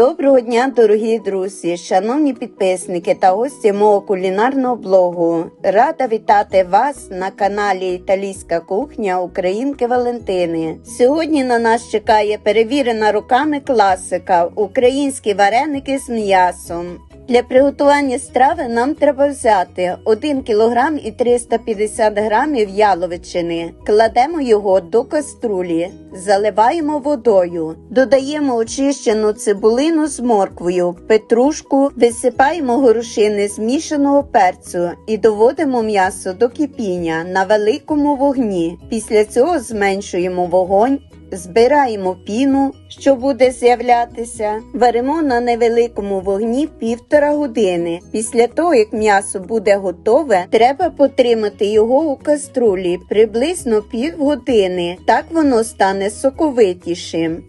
Доброго дня, дорогі друзі, шановні підписники та гості мого кулінарного блогу. Рада вітати вас на каналі Італійська кухня Українки Валентини. Сьогодні на нас чекає перевірена руками класика українські вареники з м'ясом. Для приготування страви нам треба взяти 1 кг і 350 г яловичини. Кладемо його до каструлі, заливаємо водою, додаємо очищену цибулину з морквою, петрушку, висипаємо горошини змішаного перцю і доводимо м'ясо до кипіння на великому вогні. Після цього зменшуємо вогонь. Збираємо піну, що буде з'являтися, варимо на невеликому вогні півтора години. Після того, як м'ясо буде готове, треба потримати його у каструлі приблизно півгодини. Так воно стане соковитішим.